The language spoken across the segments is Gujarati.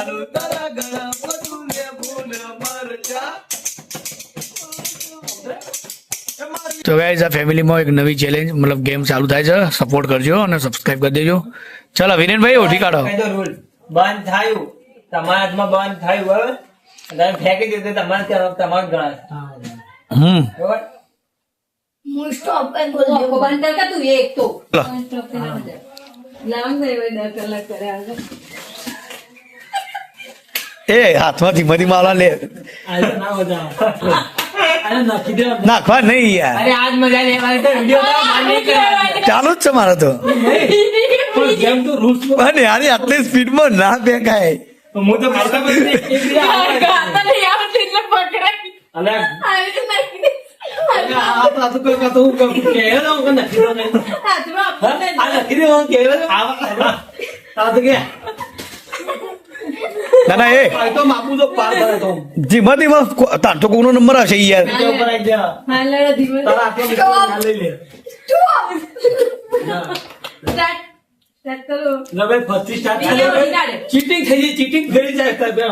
આલુ તારા ગળા બધું લે ફૂલ મરચા તો ગાઈઝ આ ફેમિલીમાં એક નવી ચેલેન્જ મતલબ ગેમ ચાલુ થાય છે. સપોર્ટ કરજો અને સબસ્ક્રાઇબ કરી દેજો. ચાલો વિરેનભાઈ ઓઠી કાઢો. બંધ થયું. તમારા હાથમાં બંધ થયું બરાબર? તમે ફેંકી દીધું તમારે ત્યાં તમારું ગણાય હમ. બરાબર? હું સ્ટોપ કરી બોલ બંધ કર તું? એક તો. લો. સ્ટોપ કરી દે. લાવ ને દસ કલાક કર્યા. એ હાથમાં ધીમા ધીમા આલા લે નાખવા નહીં યાર. ચાલુ જ છે મારે તો અને યાર આટલી સ્પીડમાં ના ફેંકાય હું તો ખાતા પણ નહીં. એક બીજા હાથમાં ગાતા નહીં આવડતું એટલે પકડાય. આવી રીતે નાખી દે. હાથમાં આપો ને. ના. ના એ ધીમા ધીમા તાર તો કોનો નંબર હશે યાર હા, લડો ધીમે.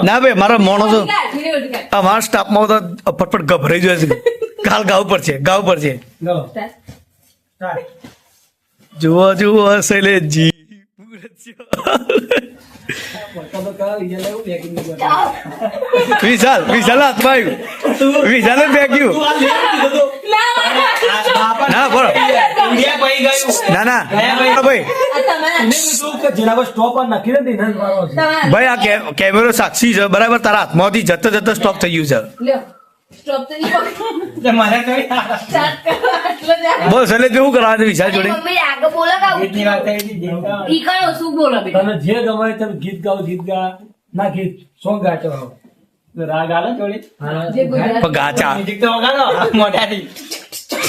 ના ભાઈ મારા માણસો મારા સ્ટાફમાં તો ફટફટ ગભરાઈ જાય છે. કાલ ગાવ પર છે ગાવ પર છે. જુઓ જુઓ શૈલેષજી વિશાલ વિશાલ હાથમાં આવ્યું વિશાલે ફેંક્યું. ના, બોલો. ના ના. ભાઈ. ભાઈ, આ કેમેરો સાક્ષી છે. બરાબર, તારા હાથમાંથી જતો જતો સ્ટોપ થઈ ગયું છે. બસ આ. કેવું કરવાનું વિશાલ જોડે? આગળ બોલો કે વાત થઈ હતી શું બોલો બેટા? તને જે ગમે તમે ગીત ગાવ ગીત ગા ના ગીત સોંગ ગાચો આવો. રાગ આલે થોડી? જે ગુજરાત- ગાચા મ્યુઝિક તો વગાડો. મોઢાથી.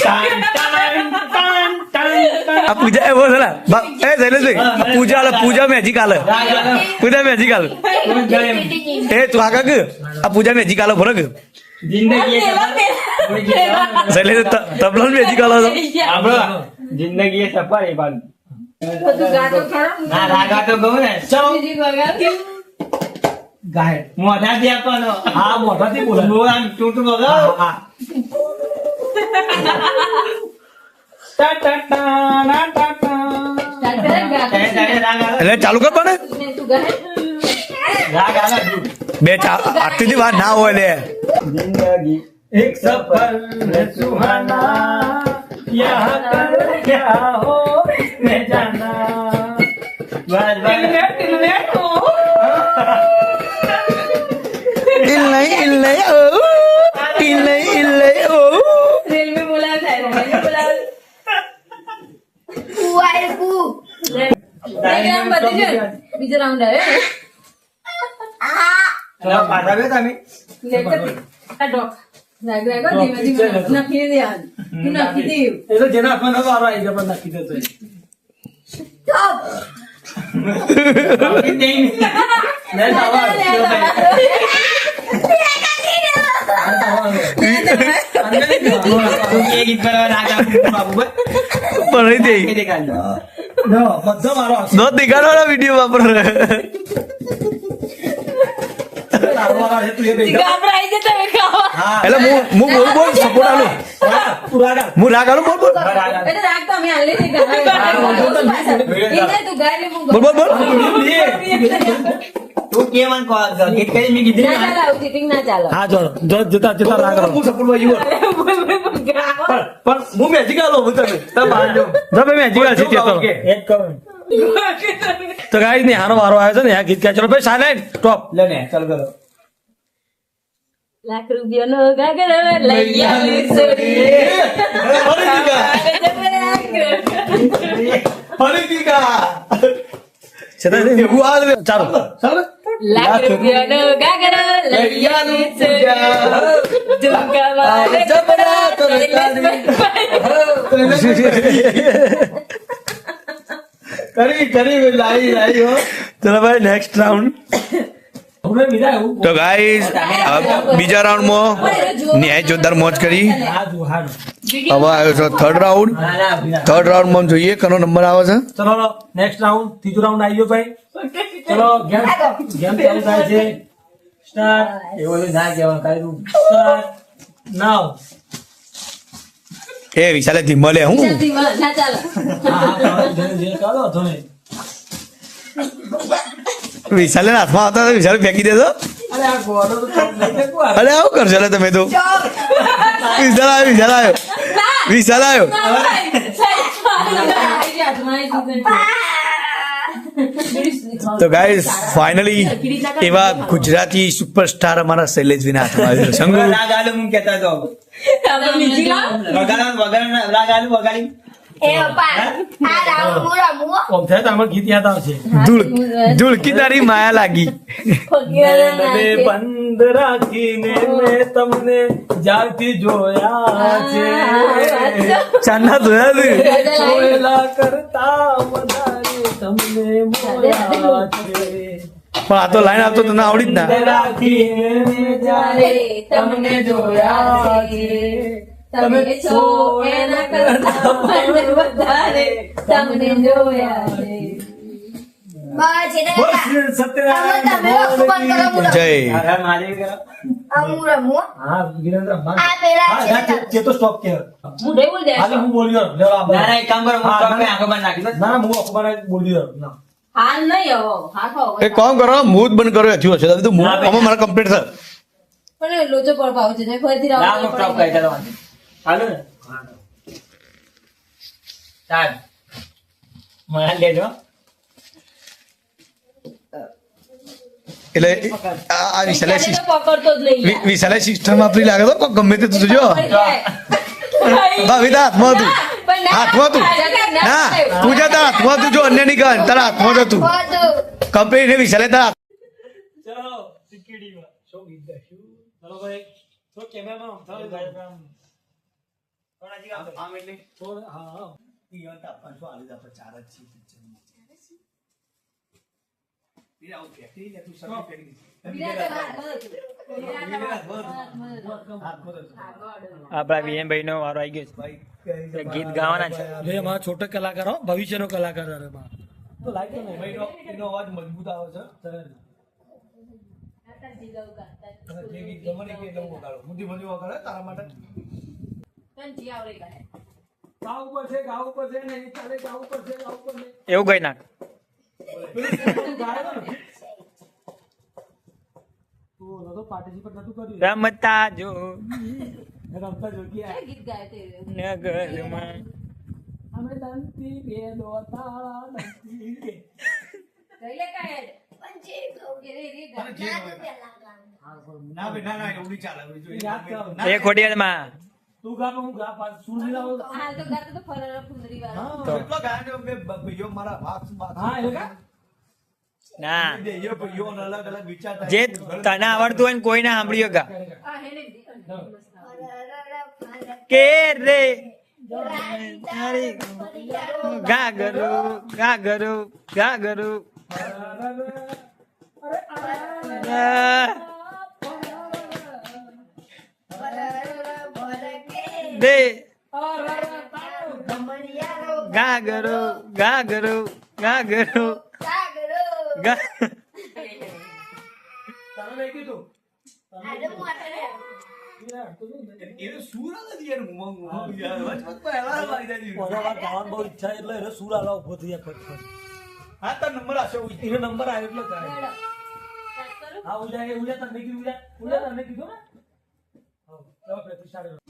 ટાન, ટાન, ટાન, ટાન, ટાન. આ પૂજા એ બોલ. બા- એ આ પૂજા આલે પૂજા મેજિક આલે. પૂજા મેજિક આલે. એ તું આગળ કે આ પૂજા મેજિક આલે જિંદગી મેજી કાલો ગીત. શૈલેષ ત- તબલા મેજિક આલે તો. સાંભળો. જિંદગી એ સફર એ બાજુ ના? તો ગઉ ને. હા મોઢાથી બોલો. હું આમ તૂટ બગાવ હા એટલે ચાલુ કર પણ બે આટલી વાર ના હોય લે એક સફર સુહાના. यहाँ कर क्या हो मैं जाना बस बस ઇલ્લે ઇલ્લે ઓ ઇલ્લે ઇલ્લે ઓ રેલવે બોલાવે થાય, રેલવે બોલાવે. કુ આય કુ લે. એક round પતી ગયો. બીજો રાઉન્ડ આવ્યો આ પાછા બે તમે લે કર. આ ડોક. રાગ રાગ હો, ધીમે ધીમે નાખી દે આ. તું નાખી દે એવું. એ તો જેના હાથમાં નતો વારો આવી જાય પણ નાખી દેતો એ. સ્ટોપ નહીં લે તાવા. તું એ ગીત પર રાગ આપું બાબુ બસ પણ રહી દે એ દેખાડજો નો, બધો મારો હશે. દો દેખાડો વિડીયો વાપર તારો વારો તું એ બેઠો. ગાભરાઈ જતા હવે ખાવા. હા. એટલે હું હું બોલ બોલ સપોર્ટ આલું તું રાગ હું રાગ આલું બોલ બોલ એટલે રાગ તો અમે હાલી નહીં ગાવા. તું ગાય હું બોલ બોલ બોલ તું કે મને કહો, ગીત કરી મેં ના ને. ચાલે ના ચાલે. હા જો જો જતા જતા રાગ. હું સપોર્ટમાં. પણ પણ હું હું તમે તમે બાંધો જો તો એક. તો ગાઈ ને હારો વારો આવ્યો છે ને આ ગીત ક્યાં ચલો ભાઈ સાયલેન્ટ ટોપ લે ને ચાલ કરો લાખ રૂપિયાનો ગાગર લઈ આવી. ફરીથી ચાલો ચાલો લાખ રૂપિયાનો ગાગર લઈ આવી કરી કરી લાઈ લાઈ હો ચલો ભાઈ નેક્સ્ટ રાઉન્ડ તો ગાઈઝ બીજા રાઉન્ડમાં ન્યાય જોરદાર મોજ કરી. હવે આવ્યો છે થર્ડ રાઉન્ડ. થર્ડ રાઉન્ડમાં જોઈએ કનો નંબર આવે છે? ચલો નેક્સ્ટ રાઉન્ડ ત્રીજો રાઉન્ડ આવી ગયો ભાઈ. ચલો ગેમ ગેમ ચાલુ થાય છે. સ્ટાર એવો ના કહેવાનું ખાલી સ્ટાર સ્ટાર્ટ નાવ એ વિશાલે ધીમો લે હું? ના ચાલો. હા ચાલો ધીમો ચાલો વાંધો નહીં વિશાલે હાથમાં આવતા તો વિશાલ ફેંકી દેજો. અરે. અરે આવું કરશો લે તમે તો. વિશાલ આવ્યો વિશાલ આવ્યો. વિશાલ આવ્યો. તો ગાઈઝ ફાઇનલી એવા ગુજરાતી સુપરસ્ટાર અમારા શૈલેષ વિના હાથમાં આવ્યો સંગ. રાગ આલુ હું કહેતા હતો. રાગ આલુ વગાડી. ધૂળકી તારી માયા લાગી. બંધ રાખીને મેં તમને જાગતી જોયા છે. ચાંદા જોયા છે? જોયેલા કરતા વધારે તમને મોયા છે. પણ આ તો લાઈન આપતો તને આવડી જ ના. તમને જોયા છે. તમે છો એના કરતા પણ વધારે તમને જોયા છે. બસ એક કામ કરો મૂડ બંધ કરો એથી હશે તો મારા કમ્પ્લીટ થાય પણ લોચો પર ભાવ છે ફરીથી ના. હાલો ને. ચાલ. મને લેજો. એટલે આ આ વિશાલે તો સિસ્ટ- પકડતો જ નહીં વિ- વિશાલે સિસ્ટમ લાગે તો ગમે તે તું. જો ભાભી તારા હાથમાં હતું. હાથમાં હતું. ના તું જા તારા હાથમાં તું જો અન્ય કહે તારા હાથમાં જ હતું. કંપની ને વિશાલે તારા ચલો ટીકીડીમાં શું ગીત ગાઈશું ચલો ભાઈ તો કેમેરામાં આમ આમ આમ એટલે થોડ હા હા. આપણા વિયનભાઈ નો વારો આવી ગયો છે. ગીત ગાવાના છે. રે મારા છોટો કલાકાર હો ભવિષ્યનો કલાકાર અરે માં તો લાઈટ તો નહીં એનો એનો અવાજ મજબૂત આવે છે. સરસ. જે ગીત ગમે ને એ ગીત હું મુદ્દી વગાડે તારા માટે. એવું ગઈ નાખ. ને. રમતા જો. રમતા જોગ્યા ગીત ગાય તે? નગરમાં. અમે નંતી બે દો તાળા બે ગઈ લે કાંઈ હેડ. પણ જે કહું એ રે રે ગા. ના તો પેલા ગાવાનું. યાદ કર. એ વાતમાં તું ગા હું ગા પાસ સુર મિલાવો હા તો ગાતો તો ફરર ફુંદરી વાળો. હા. હા એ ગા ના. જે તને આવડતું હોય ને કોઈ ના સાંભળ્યો ગા. આ હે ને કે રે? ગાગરો ગાગરો ગાગરો જાય ગાગરો ગાગરો ગાગરો. નંબર આવ્યો એટલે. હા ઉજા એ ઉજા તને કીધું ઉજા. તને કીધું ને હા.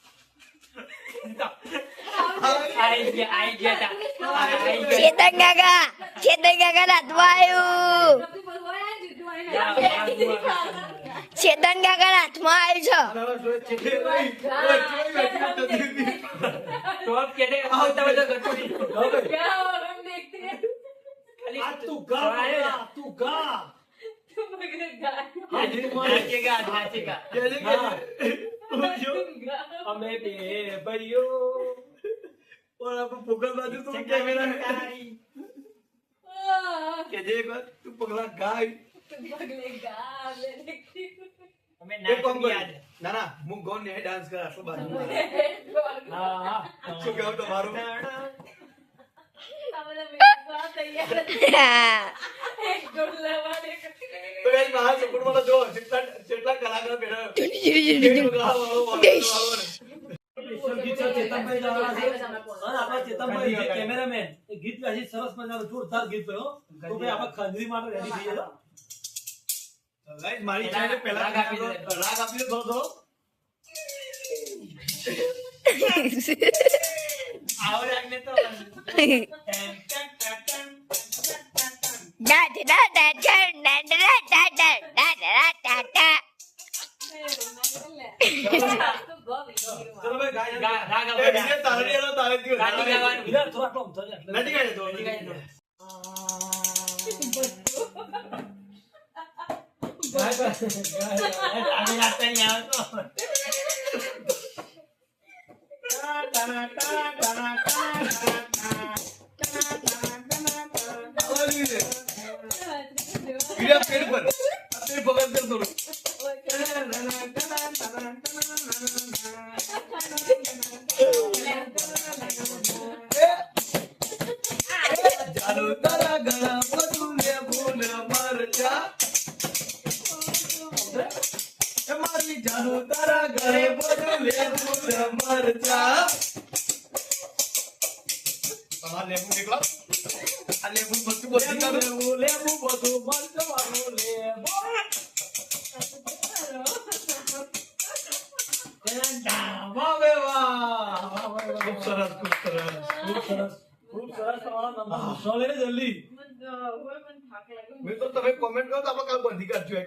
ચેતન કાકા ચેતન કાકા હાથમાં આવ્યું ચેતન કાકા હાથમાં આવ્યું છે ટોપ કે દે આવતા બધા ગટુડી. ખાલી આ તું ગા અમે બે ભાઈઓ और आप पोकल बाजू तो कैमरा के जे एक बार तू पगला गाय पगले गा मेरे हमें ना कौन याद ना ना मु गौन ने डांस करा सो बाजू हां हां तो क्या तो मारो हमारा मेरा तैयार है एक गोल लगा ગાય છે સરસ મજાનું જોરદાર ગીત હો. તો ભાઈ આપણે ખંજરી માટે રેડી થઈએ તો. ગાઈસ મારી ચાલે પહેલા રાગ આપી દે. રાગ આપી દે થોડો. આવો રાખને તો Da da da da da da da da da da Gila, perbal. Tapi bukan terus. मारो गड़ा गड़ा बदूले भूल मर जा मारी जानो तारा गड़े बदूले भूल मर जा लेबू निकला लेबू बतू बतू लेबू लेबू बतू मर जा मारो लेबू खूब सरस खूब सरस खूब सरस સોલે ને જલ્દી. મેં તો તમે કોમેન્ટ કરો તો આપણે કાલ બંધી કરજો એ